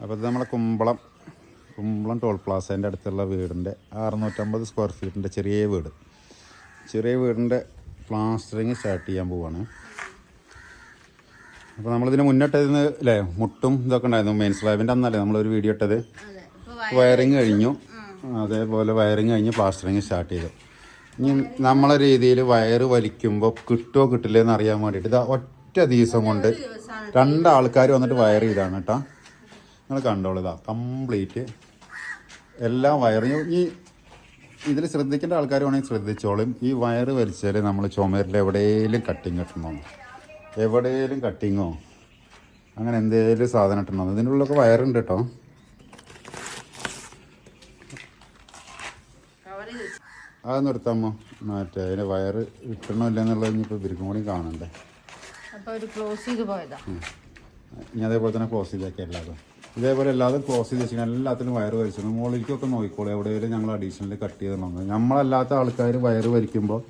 അപ്പോൾ ഇത് നമ്മളെ കുമ്പളം. കുമ്പളം ടോൾ പ്ലാസേന്റെ അടുത്തുള്ള വീടിന്റെ അറുന്നൂറ്റമ്പത് സ്ക്വയർ ഫീറ്റിന്റെ ചെറിയ വീട്. ചെറിയ വീടിന്റെ പ്ലാസ്റ്ററിങ് സ്റ്റാർട്ട് ചെയ്യാൻ പോവാണ്. അപ്പോൾ നമ്മളിതിന് മുന്നിട്ടതിന് അല്ലേ മുട്ടും ഇതൊക്കെ ഉണ്ടായിരുന്നു. മെയിൻ സ്ലാബിന്റെ അന്നല്ലേ നമ്മളൊരു വീഡിയോ ഇട്ടത്? വയറിങ് കഴിഞ്ഞു. അതേപോലെ വയറിങ് കഴിഞ്ഞ് പ്ലാസ്റ്ററിങ് സ്റ്റാർട്ട് ചെയ്തു. ഇനി നമ്മളെ രീതിയിൽ വയറ് വലിക്കുമ്പോൾ കിട്ടുമോ കിട്ടില്ലേ എന്ന് അറിയാൻ വേണ്ടിയിട്ട് ഇത് ഒറ്റ ദിവസം കൊണ്ട് രണ്ടാൾക്കാർ വന്നിട്ട് വയർ ചെയ്താണ് കേട്ടോ. നിങ്ങൾ കണ്ടോളൂ ഇതാ കംപ്ലീറ്റ് എല്ലാ വയറിങ് ഈ ഇതിൽ ശ്രദ്ധിക്കേണ്ട ആൾക്കാർ വേണമെങ്കിൽ ശ്രദ്ധിച്ചോളും. ഈ വയറ് വലിച്ചാൽ നമ്മൾ ചുമരിൽ എവിടെയെങ്കിലും കട്ടിങ് കിട്ടണോ? എവിടെയെങ്കിലും കട്ടിങ്ങോ അങ്ങനെ എന്തേലും സാധനം ഇട്ടണോ? ഇതിന്റെ ഉള്ളിലൊക്കെ വയറുണ്ട് കേട്ടോ അതൊന്നും എടുത്താമോ മറ്റേ അതിന്റെ വയറ് ഇട്ടണോ ഇല്ലെന്നുള്ളത് ഇനിയിപ്പോൾ ഇവർക്കും കൂടി കാണണ്ടേ. അപ്പോൾ ഒരു ക്ലോസ് ചെയ്ത് പോയതാ. ഇനി അതേപോലെ തന്നെ ക്ലോസ് ചെയ്തേക്കാം എല്ലാതും ഇതേപോലെ എല്ലാതും ക്ലോസ് ചെയ്ത് വെച്ചാൽ എല്ലാത്തിനും വയറ് വലിച്ചിട്ടുണ്ട് മുകളിലേക്കൊക്കെ നോക്കിക്കോളൂ എവിടെയെങ്കിലും ഞങ്ങൾ അഡീഷണൽ കട്ട് ചെയ്തിട്ടുണ്ടോ നമ്മളല്ലാത്ത ആൾക്കാർ വയറ് വലിക്കുമ്പോൾ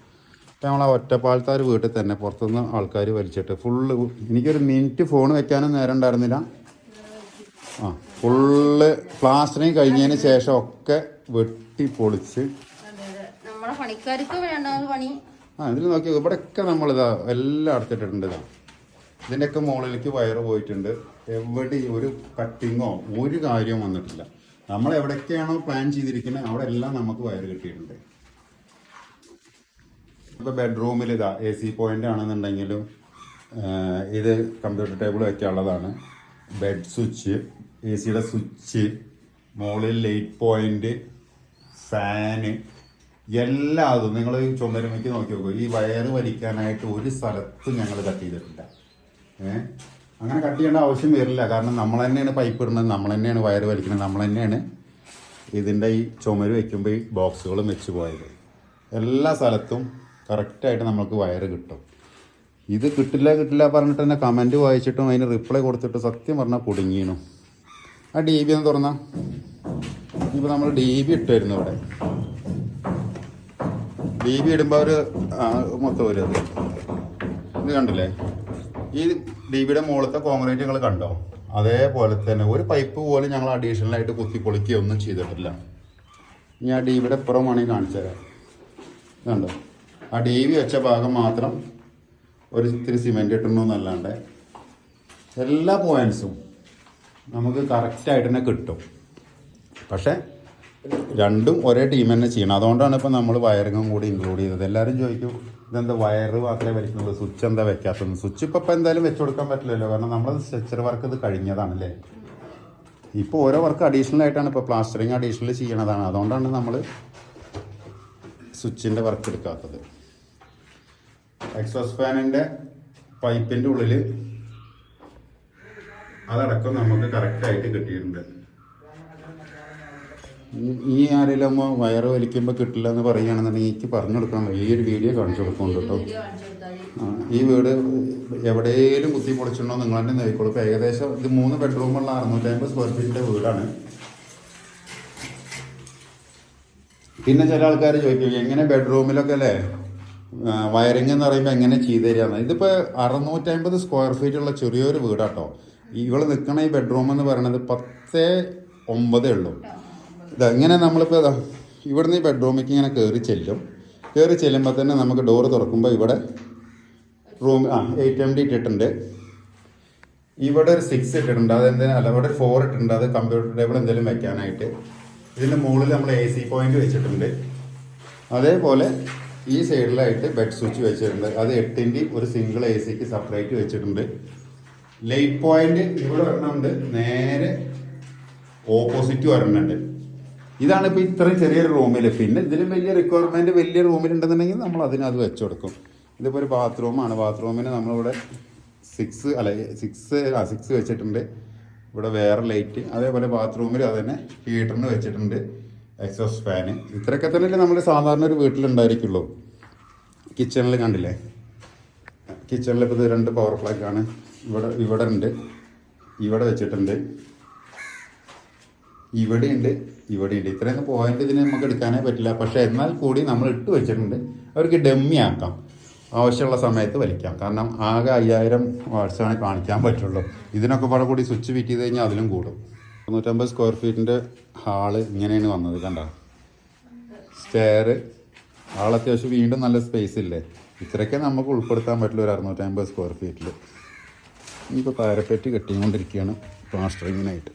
നമ്മൾ ആ ഒറ്റപ്പാലത്തെ ഒരു വീട്ടിൽ തന്നെ പുറത്തുനിന്ന് ആൾക്കാർ വലിച്ചിട്ട് ഫുള്ള് എനിക്കൊരു മിനിറ്റ് ഫോൺ വെക്കാനും നേരം ഉണ്ടായിരുന്നില്ല. ആ ഫുള്ള് പ്ലാസ്റ്ററിങ് കഴിഞ്ഞതിന് ശേഷം ഒക്കെ വെട്ടി പൊളിച്ച്. ആ ഇതിൽ നോക്കി ഇവിടെയൊക്കെ നമ്മളിതാ എല്ലാം അടച്ചിട്ടിട്ടുണ്ട് ഇതാ. ഇതിന്റെയൊക്കെ മുകളിലേക്ക് വയറ് പോയിട്ടുണ്ട്. എവിടെ ഒരു കട്ടിങ്ങോ ഒരു കാര്യവും വന്നിട്ടില്ല. നമ്മൾ എവിടെയൊക്കെയാണോ പ്ലാൻ ചെയ്തിരിക്കുന്നത് അവിടെ എല്ലാം നമുക്ക് വയറ് കിട്ടിയിട്ടുണ്ട്. ഇപ്പോൾ ബെഡ്റൂമിൽ ഇതാ എ സി പോയിന്റ് ആണെന്നുണ്ടെങ്കിലും ഇത് കമ്പ്യൂട്ടർ ടേബിൾ വയ്ക്കാനുള്ളതാണ് ബെഡ് സ്വിച്ച് എ സിയുടെ സ്വിച്ച് മുകളിൽ ലൈറ്റ് പോയിന്റ് ഫാന് എല്ലാതും നിങ്ങൾ ചുമരുമയ്ക്ക് നോക്കി നോക്കൂ. ഈ വയറ് വലിക്കാനായിട്ട് ഒരു സ്ഥലത്തും ഞങ്ങൾ കട്ട് ചെയ്തിട്ടില്ല. അങ്ങനെ കട്ട് ചെയ്യേണ്ട ആവശ്യം വരില്ല. കാരണം നമ്മൾ തന്നെയാണ് പൈപ്പ് ഇടുന്നത് നമ്മൾ തന്നെയാണ് വയർ വലിക്കുന്നത് നമ്മൾ തന്നെയാണ് ഇതിന്റെ ഈ ചുമര് വയ്ക്കുമ്പോൾ ഈ ബോക്സുകളും വെച്ച് പോയത്. എല്ലാ സ്ഥലത്തും കറക്റ്റായിട്ട് നമുക്ക് വയർ കിട്ടും. ഇത് കിട്ടില്ല കിട്ടില്ല പറഞ്ഞിട്ട് തന്നെ കമന്റ് വായിച്ചിട്ടും അതിന് റിപ്ലൈ കൊടുത്തിട്ട് സത്യം പറഞ്ഞാൽ കുടുങ്ങിയണു ആ ഡി ബി ഒന്ന് തുറന്നാ. ഇപ്പോൾ നമ്മൾ ഡി ബി ഇട്ടായിരുന്നു ഇവിടെ. ഡി ബി ഇടുമ്പോൾ അവർ മൊത്തം വരും അത്. ഇത് കണ്ടില്ലേ? ഈ ഡിബിയുടെ മുകളിലത്തെ കോൺക്രീറ്റ് നിങ്ങൾ കണ്ടോ? അതേപോലെ തന്നെ ഒരു പൈപ്പ് പോലും ഞങ്ങൾ അഡീഷണൽ ആയിട്ട് കുത്തി ചെയ്തിട്ടില്ല. ഇനി ആ ഡിബിയുടെ ഇപ്പുറം വേണമെങ്കിൽ കാണിച്ചു തരാം. ആ ഡി വി വെച്ച ഭാഗം മാത്രം ഒരു ഇത്തിരി സിമെന്റ് ഇട്ടണമെന്നല്ലാണ്ട് എല്ലാ പോയിൻസും നമുക്ക് കറക്റ്റായിട്ട് തന്നെ കിട്ടും. പക്ഷേ രണ്ടും ഒരേ ടീം തന്നെ ചെയ്യണം. അതുകൊണ്ടാണ് ഇപ്പം നമ്മൾ വയറിങ്ങും കൂടി ഇൻക്ലൂഡ് ചെയ്തത്. എല്ലാവരും ചോദിക്കും ഇതെന്താ വയറ് മാത്രമേ വലിക്കുന്നുള്ളൂ സ്വിച്ച് എന്താ വെക്കാത്തത് സ്വിച്ച് ഇപ്പം എന്തായാലും വെച്ച് കൊടുക്കാൻ പറ്റില്ലല്ലോ. കാരണം നമ്മൾ സ്ട്രെച്ചർ വർക്ക് ഇത് കഴിഞ്ഞതാണല്ലേ? ഇപ്പോൾ ഓരോ വർക്ക് അഡീഷണൽ ആയിട്ടാണ് ഇപ്പോൾ പ്ലാസ്റ്ററിങ് അഡീഷണൽ ചെയ്യണതാണ്. അതുകൊണ്ടാണ് നമ്മൾ സ്വിച്ചിന്റെ വർക്ക് എടുക്കാത്തത്. എക്സോസ് ഫാനിന്റെ പൈപ്പിന്റെ ഉള്ളിൽ അതടക്കം നമുക്ക് കറക്റ്റായിട്ട് കിട്ടിയിട്ടുണ്ട്. ഈ- ആരെല്ലാം ആരെങ്കിലും വയറ് വലിക്കുമ്പോൾ കിട്ടില്ല എന്ന് പറയുകയാണെന്നുണ്ടെങ്കിൽ എനിക്ക് പറഞ്ഞു കൊടുക്കണം ഈ ഒരു വീഡിയോ കാണിച്ചു കൊടുക്കുന്നുണ്ട് കേട്ടോ. ഈ വീട് എവിടെയെങ്കിലും കുത്തി പൊളിച്ചിട്ടുണ്ടോ നിങ്ങൾ തന്നെ നോക്കിക്കോളൂ. ഇപ്പോൾ ഏകദേശം ഇത് മൂന്ന് ബെഡ്റൂമുള്ള അറുന്നൂറ്റമ്പത് സ്ക്വയർ ഫീറ്റിന്റെ വീടാണ്. പിന്നെ ചില ആൾക്കാർ ചോദിക്കും എങ്ങനെ ബെഡ്റൂമിലൊക്കെ അല്ലേ? വയറിംഗ് എന്ന് പറയുമ്പോൾ എങ്ങനെ ചെയ്തു തരികയെന്ന് ഇതിപ്പോൾ അറുന്നൂറ്റമ്പത് സ്ക്വയർ ഫീറ്റ് ഉള്ള ചെറിയൊരു വീടാട്ടോ. ഇവൾ നിൽക്കണ ഈ ബെഡ്റൂം എന്ന് പറയുന്നത് പത്തേ ഒമ്പതേ ഉള്ളൂ. ഇതെങ്ങനെ നമ്മളിപ്പോൾ ഇവിടുന്ന് ഈ ബെഡ്റൂമിലേക്ക് ഇങ്ങനെ കയറി ചെല്ലും. കയറി ചെല്ലുമ്പോൾ തന്നെ നമുക്ക് ഡോറ് തുറക്കുമ്പോൾ ഇവിടെ റൂം ആ എയ്റ്റ് എം ഡി ഇട്ടിട്ടുണ്ട്. ഇവിടെ ഒരു സിക്സ് ഇട്ടിട്ടുണ്ട്. അത് എന്തെങ്കിലും അല്ല ഇവിടെ ഒരു ഫോർ ഇട്ടിട്ടുണ്ട്. അത് കമ്പ്യൂട്ടർ ടേബിൾ എന്തെങ്കിലും വെക്കാനായിട്ട്. ഇതിന്റെ മുകളിൽ നമ്മൾ എ സി പോയിന്റ് വെച്ചിട്ടുണ്ട്. അതേപോലെ ഈ സൈഡിലായിട്ട് ബെഡ് സ്വിച്ച് വെച്ചിട്ടുണ്ട്. അത് എട്ടിന്റെ ഒരു സിംഗിൾ എ സിക്ക് സെപ്പറേറ്റ് വെച്ചിട്ടുണ്ട്. ലൈറ്റ് പോയിന്റ് ഇവിടെ വരണമുണ്ട് നേരെ ഓപ്പോസിറ്റ് വരണുണ്ട്. ഇതാണ് ഇപ്പോൾ ഇത്രയും ചെറിയൊരു റൂമിൽ പിന്നെ ഇതിലും വലിയ റിക്വയർമെന്റ് വലിയ റൂമിൽ ഉണ്ടെന്നുണ്ടെങ്കിൽ നമ്മൾ അതിനത് വെച്ച് കൊടുക്കും. ഇതിപ്പോൾ ഒരു ബാത്റൂമാണ് ബാത്റൂമിന് നമ്മളിവിടെ സിക്സ് അല്ല സിക്സ് ആ സിക്സ് വെച്ചിട്ടുണ്ട്. ഇവിടെ വേറെ ലൈറ്റ് അതേപോലെ ബാത്റൂമിൽ അത് തന്നെ ഹീറ്ററിന് വെച്ചിട്ടുണ്ട്. എക്സോസ് ഫാന് ഇത്രയൊക്കെ തന്നെയല്ലേ നമ്മൾ സാധാരണ ഒരു വീട്ടിലുണ്ടായിരിക്കുള്ളൂ. കിച്ചണിൽ കണ്ടില്ലേ? കിച്ചണിൽ ഇപ്പോൾ ഇത് രണ്ട് പവർ പ്ലാക്കാണ് ഇവിടെ ഇവിടെ ഉണ്ട്. ഇവിടെ വെച്ചിട്ടുണ്ട്. ഇവിടെയുണ്ട് ഇവിടെയുണ്ട്. ഇത്രയൊന്നും പോയിന്റ് ഇതിന് നമുക്ക് എടുക്കാനേ പറ്റില്ല. പക്ഷേ എന്നാൽ കൂടി നമ്മൾ ഇട്ട് വെച്ചിട്ടുണ്ട്. അവർക്ക് ഡമ്മി ആക്കാം. ആവശ്യമുള്ള സമയത്ത് വലിക്കാം. കാരണം ആകെ അയ്യായിരം വാട്സാണ് കാണിക്കാൻ പറ്റുള്ളൂ. ഇതിനൊക്കെ പാടെ കൂടി സ്വിച്ച് ഫിറ്റ് ചെയ്ത് കഴിഞ്ഞാൽ അതിലും കൂടും. തൊണ്ണൂറ്റമ്പത് സ്ക്വയർ ഫീറ്റിന്റെ ഹാൾ ഇങ്ങനെയാണ് വന്നത് കണ്ട? സ്റ്റെയർ ഹാൾ അത്യാവശ്യം വീണ്ടും നല്ല സ്പേസ് ഇല്ലേ? ഇത്രയൊക്കെ നമുക്ക് ഉൾപ്പെടുത്താൻ പറ്റില്ല ഒരു അറുന്നൂറ്റമ്പത് സ്ക്വയർ ഫീറ്റിൽ ഇനിയിപ്പോൾ പാരപ്പറ്റ് കെട്ടിക്കൊണ്ടിരിക്കുകയാണ്. പ്ലാസ്റ്ററിങ്ങിനായിട്ട്